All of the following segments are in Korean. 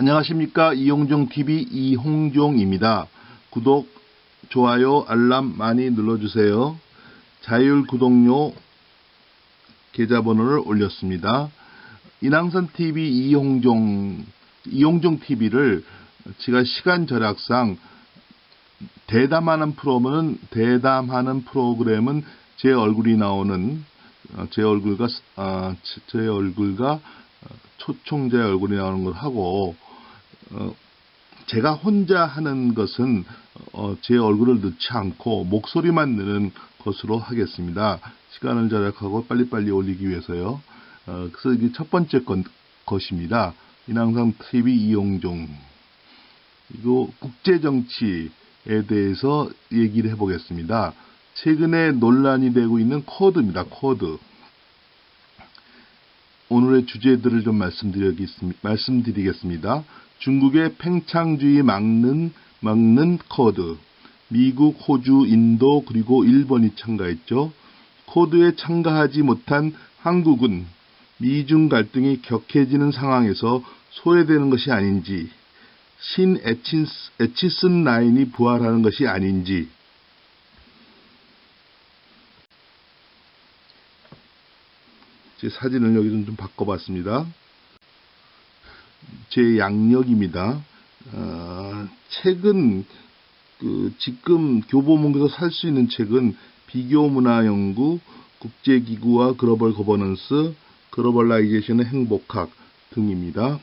안녕하십니까 이용종 TV 이홍종입니다. 구독, 좋아요, 알람 많이 눌러주세요. 자율 구독료 계좌번호를 올렸습니다. 인왕산 TV 이홍종 이용종 TV를 제가 시간 절약상 대담하는 프로그램은 대담하는 프로그램은 제 얼굴이 나오는 어, 제 얼굴과 어, 제- 제 얼굴과 어, 초청자의 얼굴이 나오는 걸 하고 어, 제가 혼자 하는 것은 어, 제 얼굴을 넣지 않고 목소리만 넣는 것으로 하겠습니다. 시간을 절약하고 빨리빨리 올리기 위해서요. 어, 그래서 이게 첫 번째 건, 것입니다. 인왕산 TV 이용종. 이거 국제정치에 대해서 얘기를 해보겠습니다. 최근에 논란이 되고 있는 코드입니다. 코드. 오늘의 주제들을 좀 말씀드리겠습- 말씀드리겠습니다. 중국의 팽창주의 막는, 막는 코드. 미국, 호주, 인도, 그리고 일본이 참가했죠. 코드에 참가하지 못한 한국은 미중 갈등이 격해지는 상황에서 소외되는 것이 아닌지, 신 에치슨 라인이 부활하는 것이 아닌지, 제 사진을 여기 좀, 좀 바꿔봤습니다. 제 양력입니다. 어, 책은 그 지금 교보문고에서 살 수 있는 책은 비교문화연구, 국제기구와 글로벌 거버넌스, 글로벌라이제이션의 행복학 등입니다.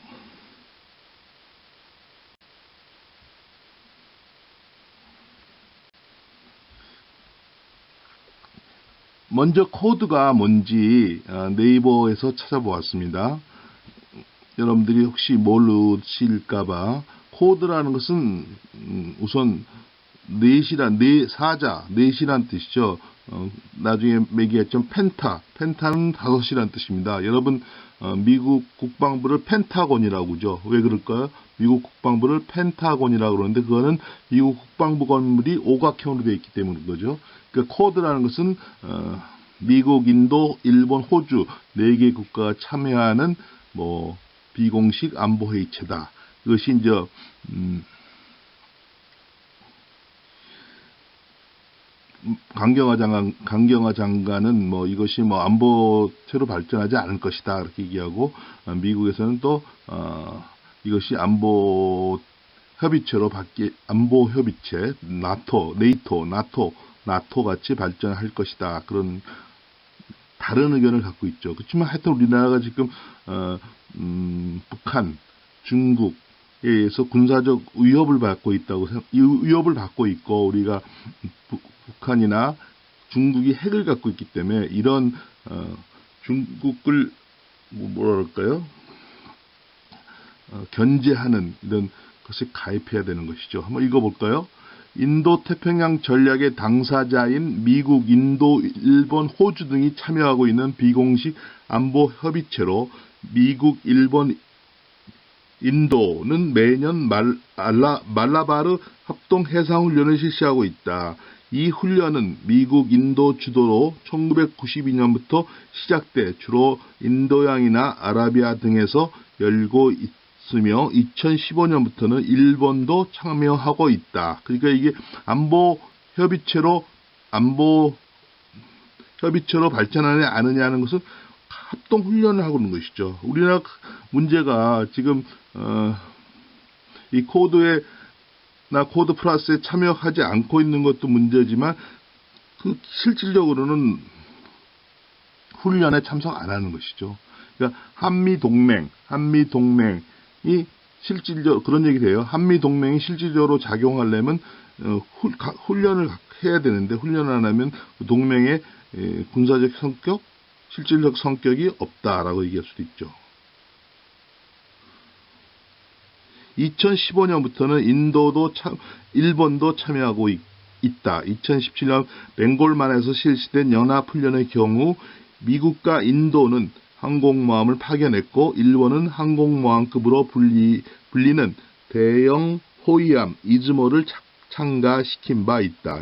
먼저 코드가 뭔지 어, 네이버에서 찾아보았습니다. 여러분들이 혹시 모르실까봐 코드라는 것은 음, 우선 넷이란 네 사자 넷이란 뜻이죠. 어, 나중에 매기했죠 펜타 펜타는 다섯이란 뜻입니다. 여러분 어, 미국 국방부를 펜타곤이라고 그러죠. 왜 그럴까요? 미국 국방부를 펜타곤이라고 그러는데 그거는 미국 국방부 건물이 오각형으로 되어 있기 때문인 거죠. 그 코드라는 것은 어, 미국, 인도, 일본, 호주 네 개 국가가 참여하는 뭐 비공식 안보 회의체다. 이것이 이제 음, 강경화 장관, 강경화 장관은 뭐 이것이 뭐 안보체로 발전하지 않을 것이다 이렇게 얘기하고 어, 미국에서는 또 어, 이것이 안보 협의체로 바뀌 안보 협의체 나토, 네이토, 나토, 나토 같이 발전할 것이다 그런 다른 의견을 갖고 있죠. 그렇지만 하여튼 우리나라가 지금 어, 음, 북한, 중국에 의해서 군사적 위협을 받고 있다고 생각, 이 위협을 받고 있고 우리가 북- 북한이나 중국이 핵을 갖고 있기 때문에 이런 어, 중국을 뭐 그럴까요? 어, 견제하는 이런 것에 가입해야 되는 것이죠. 한번 읽어볼까요? 인도 태평양 전략의 당사자인 미국, 인도, 일본, 호주 등이 참여하고 있는 비공식 안보 협의체로 미국, 일본, 인도는 매년 말, 알라, 말라바르 합동 해상훈련을 실시하고 있다. 이 훈련은 미국, 인도 주도로 1992년부터 시작돼 주로 인도양이나 아라비아 등에서 열고 있으며 2015년부터는 일본도 참여하고 있다. 그러니까 이게 안보 협의체로 안보 협의체로 발전하느냐 아느냐는 것은 합동 훈련을 하고 있는 것이죠. 우리나라 문제가 지금 어, 이 코드에 나 코드 플러스에 참여하지 않고 있는 것도 문제지만 그 실질적으로는 훈련에 참석 안 하는 것이죠. 그러니까 한미 동맹, 한미 동맹이 실질적 그런 얘기 돼요. 한미 동맹이 실질적으로 작용하려면 어, 훈련을 해야 되는데 훈련을 안 하면 그 동맹의 에, 군사적 성격, 실질적 성격이 없다라고 얘기할 수도 있죠. 2015년부터는 인도도 참, 일본도 참여하고 있, 다 2017년 벵골만에서 실시된 연합훈련의 경우 미국과 인도는 항공모함을 파견했고 일본은 항공모함급으로 불리, 불리는 대형 호위함 이즈모를 차- 상가시킨 바 있다.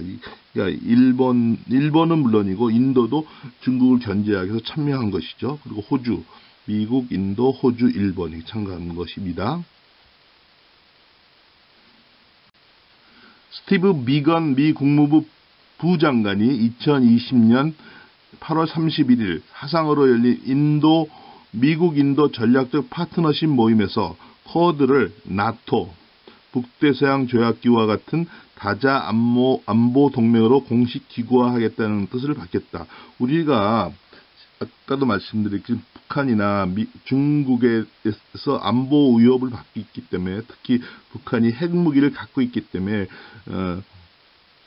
그러니까 일본 일본은 물론이고 인도도 중국을 견제하기 위해서 참여한 것이죠. 그리고 호주, 미국, 인도, 호주, 일본이 참가한 것입니다. 스티브 미건 미 국무부 부장관이 2020년 8월 31일 사상으로 열린 인도 미국 인도 전략적 파트너십 모임에서 코드를 나토 북대서양 조약기구와 같은 다자 안보, 안보 동맹으로 공식 기구화하겠다는 뜻을 밝혔다. 우리가 아까도 말씀드렸지만 북한이나 미- 중국에서 안보 위협을 받고 있기 때문에 특히 북한이 핵무기를 갖고 있기 때문에 어,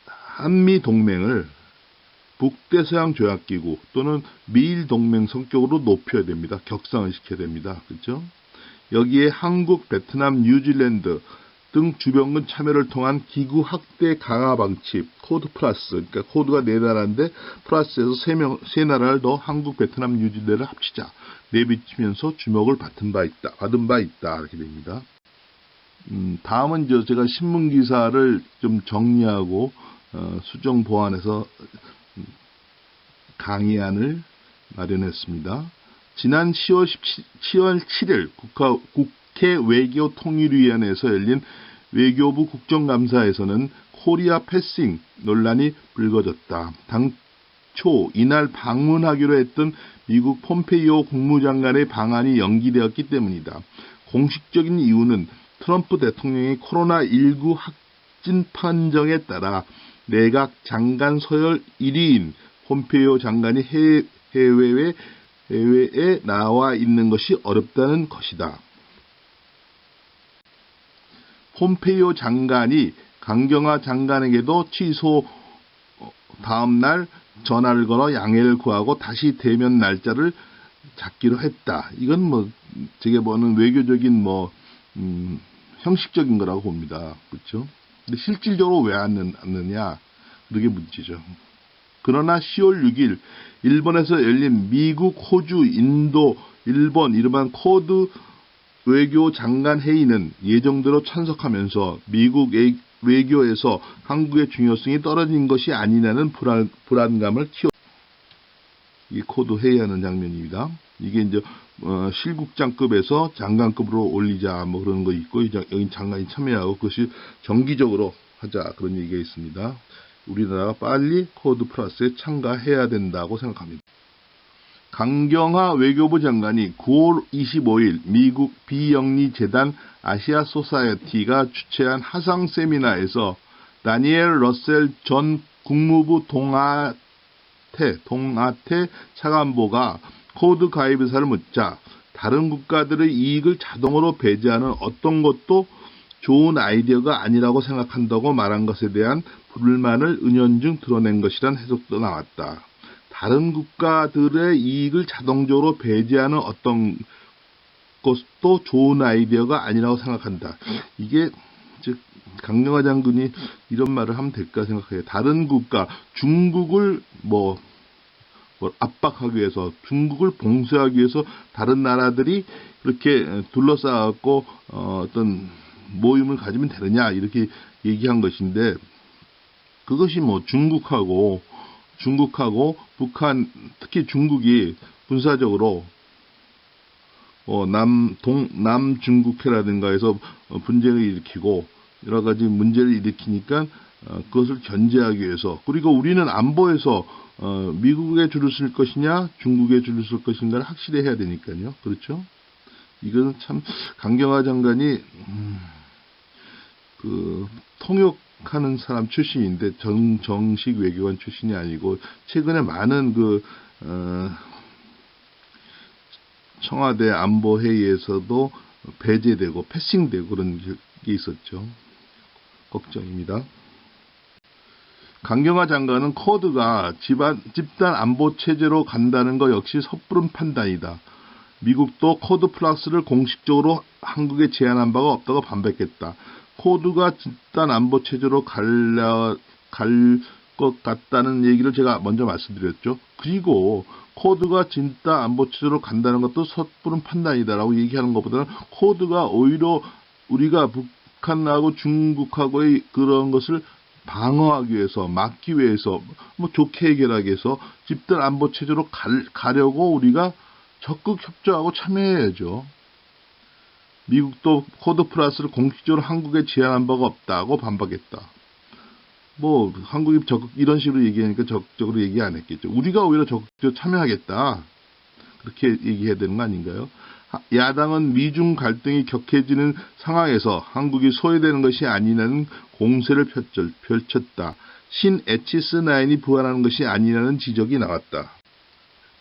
한미 동맹을 북대서양 조약기구 또는 미일 동맹 성격으로 높여야 됩니다. 격상을 시켜야 됩니다. 그렇죠? 여기에 한국, 베트남, 뉴질랜드 등 주변군 참여를 통한 기구 확대 강화 방침 코드 플러스 그러니까 코드가 네 나라인데 플러스에서 세 명 세 나라를 더 한국, 베트남, 뉴질랜드를 합치자 내비치면서 주목을 받은 바 있다 받은 바 있다 이렇게 됩니다. 음, 다음은 이제 제가 신문 기사를 좀 정리하고 어, 수정 보완해서 음, 강의안을 마련했습니다. 지난 10월 17, 10월 7일 국가, 국 회 외교통일위원회에서 열린 외교부 국정감사에서는 코리아 패싱 논란이 불거졌다. 당초 이날 방문하기로 했던 미국 폼페이오 국무장관의 방한이 연기되었기 때문이다. 공식적인 이유는 트럼프 대통령이 코로나19 확진 판정에 따라 내각 장관 서열 1위인 폼페이오 장관이 해외, 해외에, 해외에 나와 있는 것이 어렵다는 것이다. 폼페이오 장관이 강경화 장관에게도 취소 어, 다음 날 전화를 걸어 양해를 구하고 다시 대면 날짜를 잡기로 했다. 이건 뭐 제가 보는 외교적인 뭐 음, 형식적인 거라고 봅니다. 그렇죠? 근데 실질적으로 왜 안 넣느냐? 그게 문제죠. 그러나 10월 6일 일본에서 열린 미국, 호주, 인도, 일본 이르반 코드 외교 장관 회의는 예정대로 참석하면서 미국 외- 외교에서 한국의 중요성이 떨어진 것이 아니냐는 불안, 불안감을 키워 이 코드 회의하는 장면입니다. 이게 이제 어, 실국장급에서 장관급으로 올리자 뭐 그런 거 있고 여기 장관이 참여하고 그것이 정기적으로 하자 그런 얘기가 있습니다. 우리나라가 빨리 코드 플러스에 참가해야 된다고 생각합니다. 강경화 외교부 장관이 9월 25일 미국 비영리 재단 아시아 소사이어티가 주최한 하상 세미나에서 다니엘 러셀 전 국무부 동아태 동아태 차관보가 코드 가입 의사를 묻자 다른 국가들의 이익을 자동으로 배제하는 어떤 것도 좋은 아이디어가 아니라고 생각한다고 말한 것에 대한 불만을 은연중 드러낸 것이란 해석도 나왔다. 다른 국가들의 이익을 자동적으로 배제하는 어떤 것도 좋은 아이디어가 아니라고 생각한다. 이게 즉 강경화 장군이 이런 말을 하면 될까 생각해요. 다른 국가 중국을 뭐, 뭐 압박하기 위해서 중국을 봉쇄하기 위해서 다른 나라들이 그렇게 둘러싸고 어, 어떤 모임을 가지면 되느냐 이렇게 얘기한 것인데 그것이 뭐 중국하고 중국하고 북한 특히 중국이 군사적으로 어, 남, 동, 남중국해라든가 해서 어, 분쟁을 일으키고 여러 가지 문제를 일으키니까 어, 그것을 견제하기 위해서 그리고 우리는 안보에서 어, 미국에 줄을 쓸 것이냐 중국에 줄을 쓸 것인가를 확실히 해야 되니까요. 그렇죠? 이거는 참 강경화 장관이 음, 그 통역 하는 사람 출신인데 정, 정식 외교관 출신이 아니고 최근에 많은 그 어, 청와대 안보 회의에서도 배제되고 패싱되고 그런 게 있었죠. 걱정입니다. 강경화 장관은 코드가 집안, 집단 안보 체제로 간다는 것 역시 섣부른 판단이다. 미국도 코드 플러스를 공식적으로 한국에 제안한 바가 없다고 반박했다. 코드가 집단 안보 체제로 갈려, 갈것 같다는 얘기를 제가 먼저 말씀드렸죠. 그리고 코드가 진짜 안보 체제로 간다는 것도 섣부른 판단이다라고 얘기하는 것보다는 코드가 오히려 우리가 북한하고 중국하고의 그런 것을 방어하기 위해서 막기 위해서 뭐 좋게 해결하기 위해서 집단 안보 체제로 갈, 가려고 우리가 적극 협조하고 참여해야죠. 미국도 코드 플러스를 공식적으로 한국에 제안한 바가 없다고 반박했다. 뭐 한국이 적극 이런 식으로 얘기하니까 적극적으로 얘기 안 했겠죠. 우리가 오히려 적극적으로 참여하겠다. 그렇게 얘기해야 되는 거 아닌가요? 하- 야당은 미중 갈등이 격해지는 상황에서 한국이 소외되는 것이 아니라는 공세를 펼쳤- 펼쳤다. 신 에치스 나인이 부활하는 것이 아니라는 지적이 나왔다.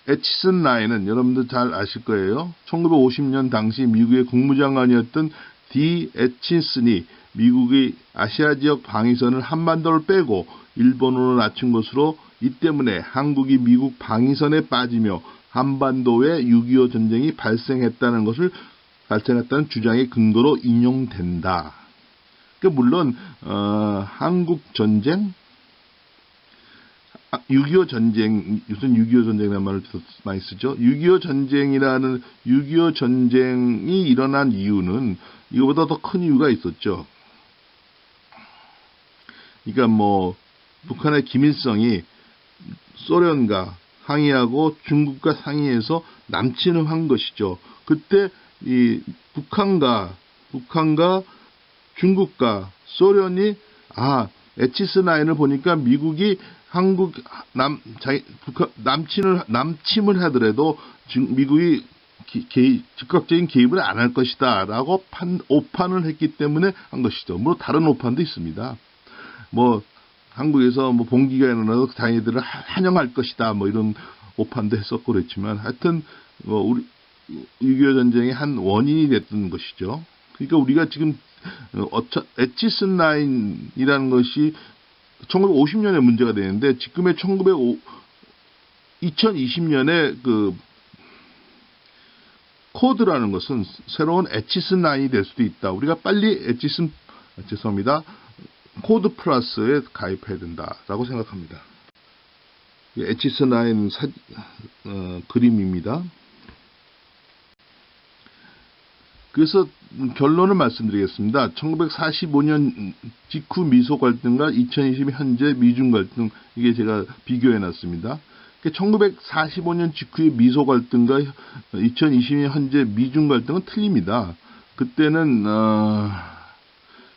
에치스 나인은 여러분들 잘 아실 거예요. 1950년 당시 미국의 국무장관이었던 디 에치슨이 미국의 아시아 지역 방위선을 한반도를 빼고 일본으로 낮춘 것으로 이 때문에 한국이 미국 방위선에 빠지며 한반도에 6.25 전쟁이 발생했다는 것을 발생했다는 주장의 근거로 인용된다. 그 물론 어, 한국 전쟁, 6.25 전쟁, 무슨 6.25 전쟁이라는 말을 더 많이 쓰죠. 6.25 전쟁이라는 6.25 전쟁이 일어난 이유는 이거보다 더 큰 이유가 있었죠. 그러니까 뭐 북한의 김일성이 소련과 항의하고 중국과 상의해서 남친을 한 것이죠. 그때 이 북한과 북한과 중국과 소련이 아 에치스 나인을 보니까 미국이 한국 남 자기 북한 남친을 남침을 하더라도 중- 미국이 기- 개입, 즉각적인 개입을 안 할 것이다라고 판, 오판을 했기 때문에 한 것이죠. 물론 다른 오판도 있습니다. 뭐 한국에서 뭐 봉기가 일어나서 하- 환영할 것이다 뭐 이런 오판도 했었고 그랬지만 하여튼 뭐 우리 6.25 전쟁의 한 원인이 됐던 것이죠. 그러니까 우리가 지금 어, 어차 에치스 라인이라는 것이 1950년에 문제가 되는데 지금의 1905 2020년에 그 코드라는 것은 새로운 에치스 라인이 될 수도 있다. 우리가 빨리 에치스 죄송합니다. 코드 플러스에 가입해야 된다라고 생각합니다. 에치스 라인 사, 어, 그림입니다. 그래서 결론을 말씀드리겠습니다. 1945년 직후 미소 갈등과 2020 현재 미중 갈등 이게 제가 비교해 놨습니다. 1945년 직후의 미소 갈등과 2020년 현재 미중 갈등은 틀립니다. 그때는 어,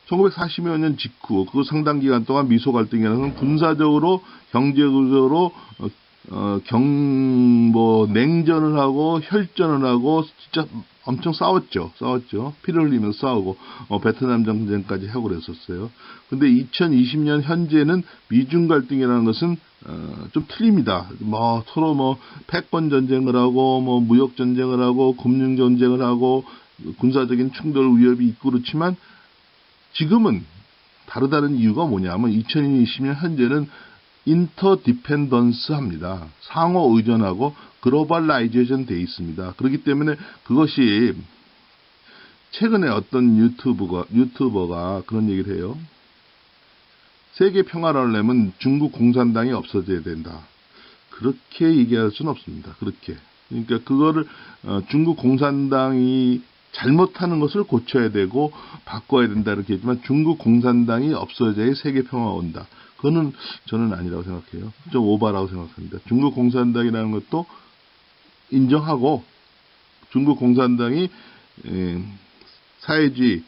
1945년 직후 그 상당 기간 동안 미소 갈등이라는 건 군사적으로 경제적으로 어, 어, 경, 뭐, 냉전을 하고, 혈전을 하고, 진짜 엄청 싸웠죠. 싸웠죠. 피를 흘리면서 싸우고, 어, 베트남 전쟁까지 하고 그랬었어요. 근데 2020년 현재는 미중 갈등이라는 것은, 어, 좀 틀립니다. 뭐, 서로 뭐, 패권 전쟁을 하고, 뭐, 무역 전쟁을 하고, 금융 전쟁을 하고, 군사적인 충돌 위협이 있고 그렇지만, 지금은 다르다는 이유가 뭐냐면, 2020년 현재는 인터 디펜던스 합니다. 상호 의존하고 글로벌라이제이션 돼 있습니다. 그렇기 때문에 그것이 최근에 어떤 유튜브가 유튜버가 그런 얘기를 해요. 세계 평화를 하려면 중국 공산당이 없어져야 된다. 그렇게 얘기할 수는 없습니다. 그렇게. 그러니까 그거를 어, 중국 공산당이 잘못하는 것을 고쳐야 되고 바꿔야 된다 이렇게 했지만 중국 공산당이 없어져야 세계 평화가 온다. 그거는 저는 아니라고 생각해요. 좀 오바라고 생각합니다. 중국 공산당이라는 것도 인정하고 중국 공산당이 에, 사회주의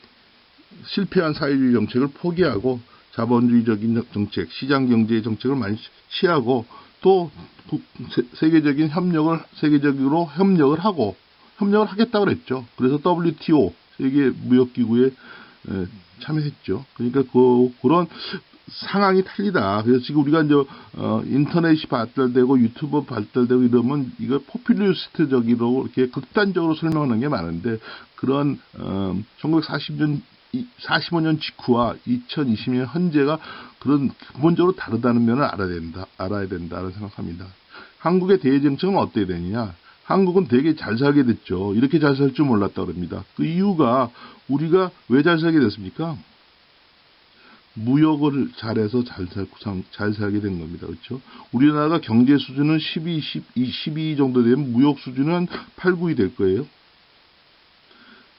실패한 사회주의 정책을 포기하고 자본주의적인 정책, 시장 경제의 정책을 많이 취하고 또 세계적인 협력을 세계적으로 협력을 하고 협력을 하겠다고 그랬죠. 그래서 WTO 세계 무역 기구에 에, 참여했죠. 그러니까 그 그런 상황이 틀리다. 그래서 지금 우리가 이제 어, 인터넷이 발달되고 유튜브 발달되고 이러면 이거 포퓰리스트적으로 이렇게 극단적으로 설명하는 게 많은데 그런 어, 1940년 45년 직후와 2020년 현재가 그런 근본적으로 다르다는 면을 알아야 된다. 알아야 된다는 생각합니다. 한국의 대외 정책은 어떻게 되느냐? 한국은 되게 잘 살게 됐죠. 이렇게 잘 살 줄 몰랐다 그럽니다. 그 이유가 우리가 왜 잘 살게 됐습니까? 무역을 잘해서 잘, 상- 잘 살게 된 겁니다. 그렇죠? 우리나라가 경제 수준은 12, 12, 12 정도 되면 무역 수준은 한 8, 9이 될 거예요.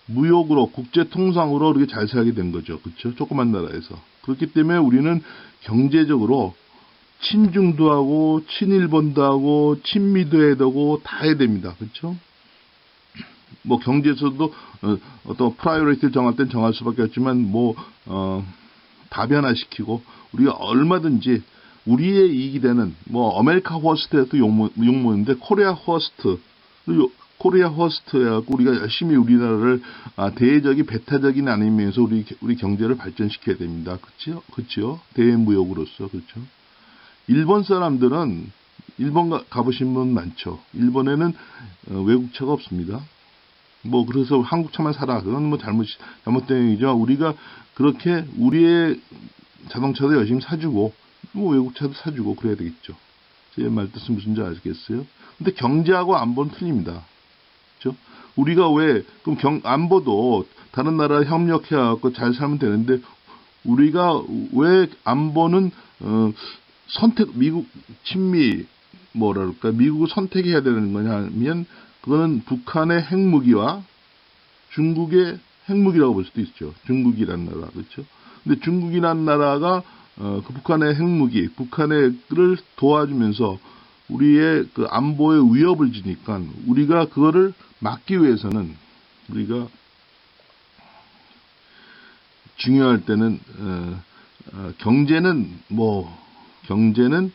무역으로, 국제 통상으로 이렇게 잘 살게 된 거죠. 그렇죠? 조그만 나라에서. 그렇기 때문에 우리는 경제적으로 친중도 하고, 친일본도 하고, 친미도 해야 되고, 다 해야 됩니다. 그렇죠? 뭐 경제에서도 어, 어떤 프라이어리티를 정할 땐 정할 수밖에 없지만 뭐 어, 다변화시키고 우리가 얼마든지 우리의 이익이 되는 뭐 아메리카 호스트에도 용모, 용모인데 코리아 호스트 코리아 호스트 해갖고 우리가 열심히 우리나라를 아, 대외적인 배타적인 아니면서 우리 우리 경제를 발전시켜야 됩니다. 그렇죠? 그렇죠? 대외 무역으로서 그렇죠. 일본 사람들은 일본 가, 가보신 분 많죠. 일본에는 어, 외국차가 없습니다. 뭐 그래서 한국차만 사라 그건 뭐 잘못 잘못된 얘기죠. 우리가 그렇게 우리의 자동차도 열심히 사주고 뭐 외국차도 사주고 그래야 되겠죠. 제 말 뜻은 무슨지 아시겠어요? 근데 경제하고 안보는 틀립니다. 그렇죠? 우리가 왜 그럼 경, 안보도 다른 나라 협력해 갖고 잘 살면 되는데 우리가 왜 안보는 어, 선택 미국 친미 뭐랄까 미국을 선택해야 되는 거냐면 그거는 북한의 핵무기와 중국의 핵무기라고 볼 수도 있죠. 중국이란 나라 그렇죠. 근데 중국이란 나라가 어, 그 북한의 핵무기, 북한을 도와주면서 우리의 그 안보에 위협을 지니까 우리가 그거를 막기 위해서는 우리가 중요할 때는 어, 어, 경제는 뭐 경제는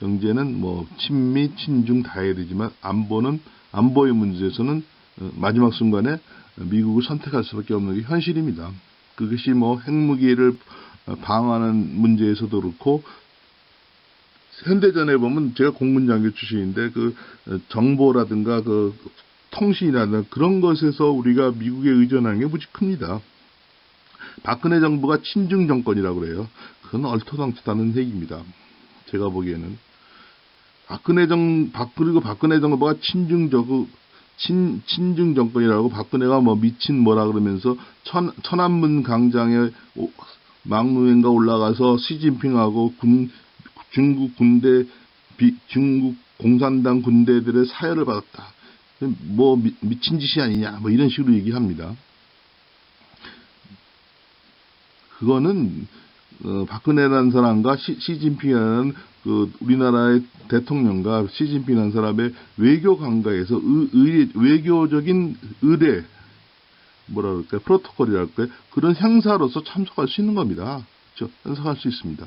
경제는 뭐 친미 친중 다 해야 되지만 안보는 안보의 문제에서는 어, 마지막 순간에 미국을 선택할 수밖에 없는 게 현실입니다. 그것이 뭐 핵무기를 방어하는 문제에서도 그렇고 현대전에 보면 제가 공군장교 출신인데 그 정보라든가 그 통신이라든가 그런 것에서 우리가 미국에 의존하는 게 무지 큽니다. 박근혜 정부가 친중 정권이라고 그래요. 그건 얼토당토다는 얘기입니다. 제가 보기에는 박근혜 정, 박, 그리고 박근혜 정부가 친중적, 친, 친중 정권이라고 박근혜가 뭐 미친 뭐라 그러면서 천, 천안문 광장에 막루엔가 올라가서 시진핑하고 군, 중국 군대, 비, 중국 공산당 군대들의 사열을 받았다. 뭐 미, 미친 짓이 아니냐, 뭐 이런 식으로 얘기합니다. 그거는 어, 박근혜라는 사람과 시, 시진핑이라는 그 우리나라의 대통령과 시진핑이라는 사람의 외교 관계에서 의, 의, 외교적인 의뢰 뭐라 그럴까요 프로토콜이랄까요 그런 행사로서 참석할 수 있는 겁니다. 그렇죠? 참석할 수 있습니다.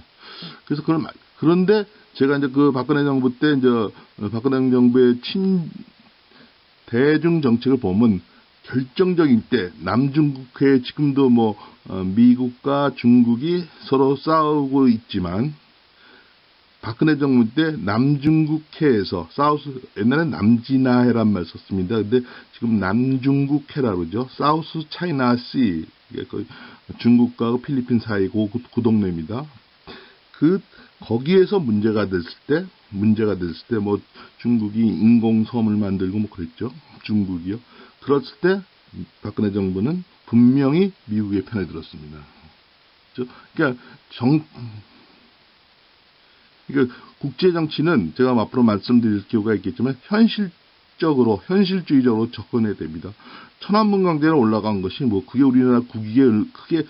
그래서 그런 그런데 제가 이제 그 박근혜 정부 때 이제 박근혜 정부의 친 대중 정책을 보면 결정적인 때 남중국해 지금도 뭐 어, 미국과 중국이 서로 싸우고 있지만 박근혜 정부 때 남중국해에서 사우스 옛날에 남진아해란 말 썼습니다. 근데 지금 남중국해라 그러죠. 사우스 차이나 씨그 중국과 필리핀 사이 그, 그 동네입니다. 그 거기에서 문제가 됐을 때 문제가 됐을 때 뭐 중국이 인공섬을 만들고 뭐 그랬죠. 중국이요. 그랬을 때 박근혜 정부는 분명히 미국의 편에 들었습니다. 그렇죠? 그러니까 정 그러니까 국제 정치는 제가 앞으로 말씀드릴 기회가 있겠지만 현실적으로 현실주의적으로 접근해야 됩니다. 천안문 강대로 올라간 것이 뭐 그게 우리나라 국익에 크게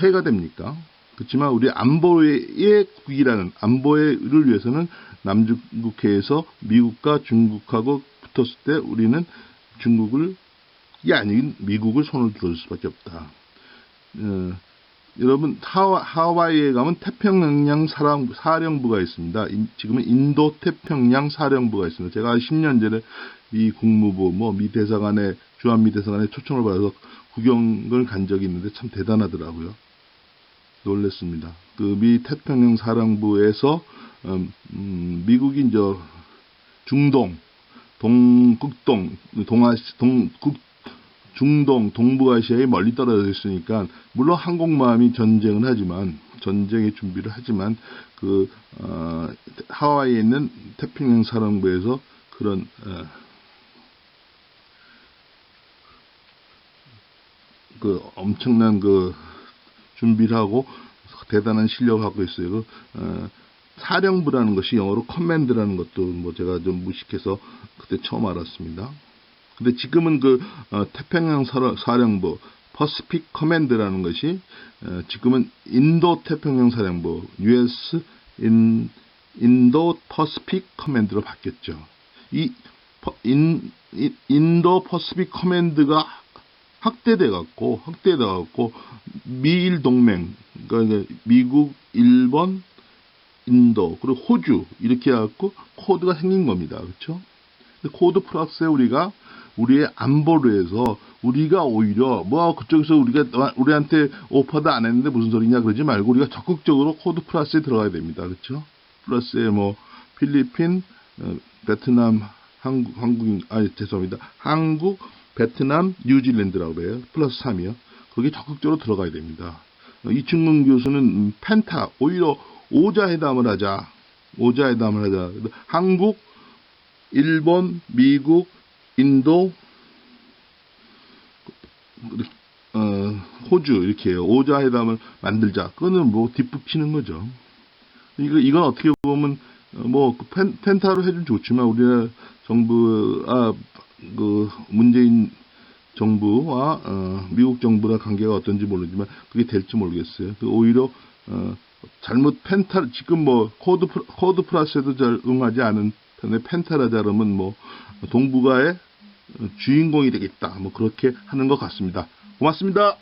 해가 됩니까? 그렇지만 우리 안보의 국이라는 안보를 위해서는 남중국해에서 미국과 중국하고 붙었을 때 우리는 중국을 이 아닌 미국을 손을 들어줄 수밖에 없다. 어, 여러분 하와, 하와이에 가면 태평양 사령, 사령부가 있습니다. 인, 지금은 인도 태평양 사령부가 있습니다. 제가 10년 전에 미 국무부 뭐 미 대사관에 주한 미 대사관에 초청을 받아서 구경을 간 적이 있는데 참 대단하더라고요. 놀랬습니다. 그 미 태평양 사령부에서 음, 음, 미국이 이제 중동, 동극동, 동아시, 동극 중동, 동부아시아에 멀리 떨어져 있으니까 물론 항공모함이 전쟁은 하지만 전쟁의 준비를 하지만 그 어, 하와이에 있는 태평양 사령부에서 그런 어, 그 엄청난 그 준비를 하고 대단한 실력을 갖고 있어요. 그, 어, 사령부라는 것이 영어로 커맨드라는 것도 뭐 제가 좀 무식해서 그때 처음 알았습니다. 근데 지금은 그 어, 태평양 사령부 퍼시픽 커맨드라는 것이 어, 지금은 인도 태평양 사령부 US 인 인도 퍼시픽 커맨드로 바뀌었죠. 이 인, 인도 퍼시픽 커맨드가 확대돼 갖고 확대돼 갖고 미일 동맹 그러니까 미국, 일본, 인도 그리고 호주 이렇게 해갖고 코드가 생긴 겁니다. 그렇죠? 코드 플러스에 우리가 우리의 안보를 해서 우리가 오히려 뭐 그쪽에서 우리가 우리한테 오퍼도 안 했는데 무슨 소리냐 그러지 말고 우리가 적극적으로 코드 플러스에 들어가야 됩니다. 그렇죠? 플러스에 뭐 필리핀, 어, 베트남, 한국, 한국, 아니 죄송합니다. 한국, 베트남, 뉴질랜드라고 해요. 플러스 3이요. 거기 적극적으로 들어가야 됩니다. 어, 이충근 교수는 음, 펜타 오히려 오자회담을 하자. 오자회담을 하자. 한국, 일본, 미국, 인도, 어, 호주 이렇게. 오자회담을 만들자. 그거는 뭐 뒷북치는 거죠. 이거 이건 어떻게 보면 어, 뭐 펜, 펜타로 해주면 좋지만 우리나라 정부 아그 문재인 정부와 어, 미국 정부랑 관계가 어떤지 모르지만 그게 될지 모르겠어요. 그 오히려 어, 잘못 펜타 지금 뭐 코드 플- 코드 플러스에도 잘 응하지 않은 편에 펜타라 자르면 뭐 동북아의 주인공이 되겠다. 뭐 그렇게 하는 것 같습니다. 고맙습니다.